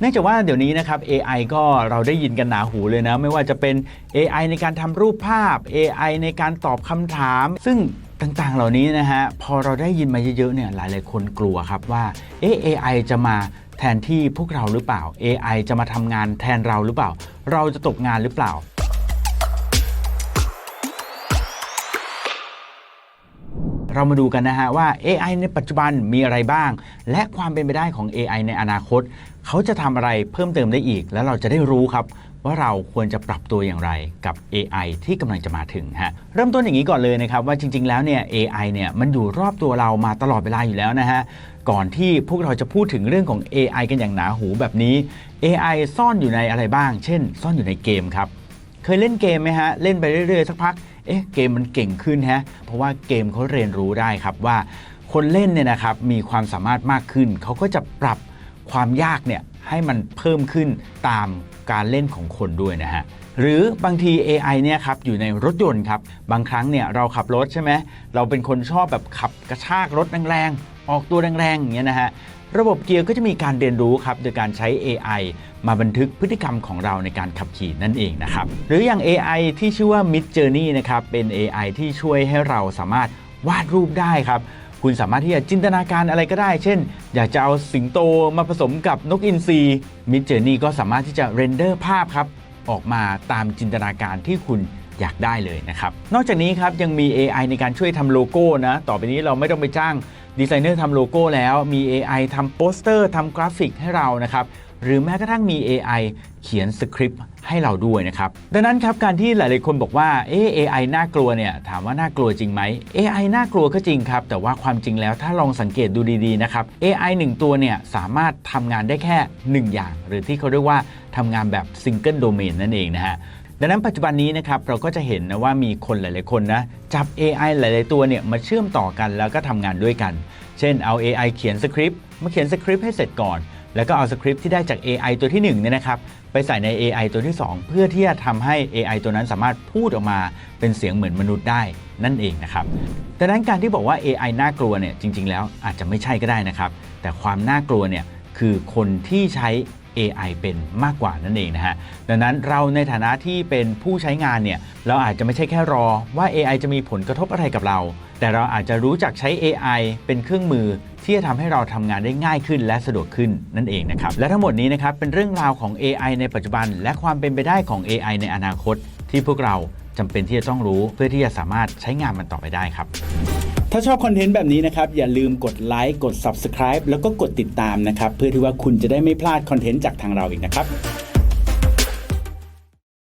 เนื่องจากว่าเดี๋ยวนี้นะครับ AI ก็เราได้ยินกันหนาหูเลยนะ ไม่ว่าจะเป็น AI ในการทำรูปภาพ AI ในการตอบคำถาม ซึ่งต่างๆ เหล่านี้นะฮะ พอเราได้ยินมาเยอะๆเนี่ยหลายๆคนกลัวครับว่าเอ๊ะ AI จะมาแทนที่พวกเราหรือเปล่า AI จะมาทำงานแทนเราหรือเปล่า เราจะตกงานหรือเปล่า เรามาดูกันนะฮะว่า AI ในปัจจุบันมีอะไรบ้าง และความเป็นไปได้ของ AI ในอนาคต เขาจะทำอะไรเพิ่มเติมได้อีก แล้วเราจะได้รู้ครับว่าเราควรจะปรับตัวอย่างไรกับ AI ที่กำลังจะมาถึงฮะเริ่มต้นอย่างนี้ก่อนเลยนะครับว่าจริง ๆ แล้วเนี่ย AI เนี่ยมันอยู่รอบตัวเรามาตลอดเวลาอยู่แล้วนะฮะก่อนที่พวกเราจะพูดถึงเรื่องของ AI กันอย่างหนาหูแบบนี้ AI ซ่อนอยู่ในอะไรบ้าง เช่น ซ่อนอยู่ในเกมครับเคยเล่นเกมไหมฮะเล่นไปเรื่อยๆสักพัก เอ๊ะเกมมันเก่งขึ้นฮะเพราะว่าเกมเขาเรียนรู้ได้ครับว่า คนเล่นเนี่ยนะครับมีความสามารถมากขึ้น เขาก็จะปรับความยากเนี่ยให้มันเพิ่มขึ้นตามการเล่นของคนด้วยนะฮะหรือบางที AI เนี่ยครับอยู่ในรถยนต์ครับบางครั้งเนี่ยเราขับรถใช่ไหมเราเป็นคนชอบแบบขับกระชากรถแรงๆออกตัวแรงๆอย่างเงี้ยนะฮะ ระบบเกียร์ก็จะมีการเรียนรู้ครับโดยการใช้ AI มาบันทึกพฤติกรรมของเราในการขับขี่นั่นเองนะครับ หรืออย่าง AI ที่ชื่อว่า Mid Journey นะครับเป็น AI ที่ช่วยให้เราสามารถวาดรูปได้ครับคุณสามารถที่จะจินตนาการอะไรก็ได้ เช่น อยากจะเอาสิงโตมาผสมกับนกอินทรี Mid Journey ก็สามารถที่จะเรนเดอร์ภาพครับ ออกมาตามจินตนาการที่คุณอยากได้เลยนะครับ นอกจากนี้ครับยังมี AI ในการช่วยทำโลโก้นะ ต่อไปนี้เราไม่ต้องไปจ้าง ดีไซเนอร์ทำโลโก้แล้ว มี AI ทำโปสเตอร์ทำกราฟิกให้เรานะครับ หรือแม้กระทั่งมี AI เขียนสคริปต์ให้เราด้วยนะครับ ดังนั้นครับการที่หลายๆคนบอกว่าเออ AI น่ากลัวเนี่ยถามว่าน่ากลัวจริงไหม AI น่ากลัวก็จริงครับ แต่ว่าความจริงแล้วถ้าลองสังเกตดูดีๆนะครับ AI 1 ตัวเนี่ยสามารถทำงานได้แค่ 1 อย่าง หรือที่เขาเรียกว่าทำงานแบบซิงเกิลโดเมนนั่นเองนะฮะ ดังนั้นปัจจุบันนี้นะครับเราก็จะเห็นนะว่ามีคนหลาย ๆ คนนะจับ AI หลาย ๆ ตัวเนี่ยมาเชื่อมต่อกันแล้วก็ทำงานด้วยกัน เช่นเอา AI เขียนสคริปต์มาเขียนสคริปต์ให้เสร็จก่อน แล้วก็เอาสคริปต์ที่ได้จาก AI ตัวที่1เนี่ยนะครับไปใส่ใน AI ตัวที่ 2 เพื่อที่จะทำให้ AI ตัวนั้นสามารถพูดออกมาเป็นเสียงเหมือนมนุษย์ได้นั่นเองนะครับดังนั้นการที่บอกว่า AI น่ากลัวเนี่ยจริง ๆ แล้วอาจจะไม่ใช่ก็ได้นะครับแต่ความน่ากลัวเนี่ยคือคนที่ใช้ AI เป็นมากกว่านั่นเองนะฮะ ดังนั้นเราในฐานะที่เป็นผู้ใช้งานเนี่ย เราอาจจะไม่ใช่แค่รอว่า AI จะมีผลกระทบอะไรกับเรา แต่เราอาจจะรู้จักใช้ AI เป็นเครื่องมือที่จะทำให้เราทำงานได้ง่ายขึ้นและสะดวกขึ้นนั่นเองนะครับ และทั้งหมดนี้นะครับเป็นเรื่องราวของ AI ในปัจจุบัน และความเป็นไปได้ของ AI ในอนาคต ที่พวกเราจำเป็นที่จะต้องรู้เพื่อที่จะสามารถใช้งานมันต่อไปได้ครับ ถ้าชอบคอนเทนต์แบบนี้นะครับ อย่าลืมกดไลค์กด Subscribe แล้วก็กดติดตามนะครับ เพื่อที่ว่าคุณจะได้ไม่พลาดคอนเทนต์จากทางเราอีกนะครับ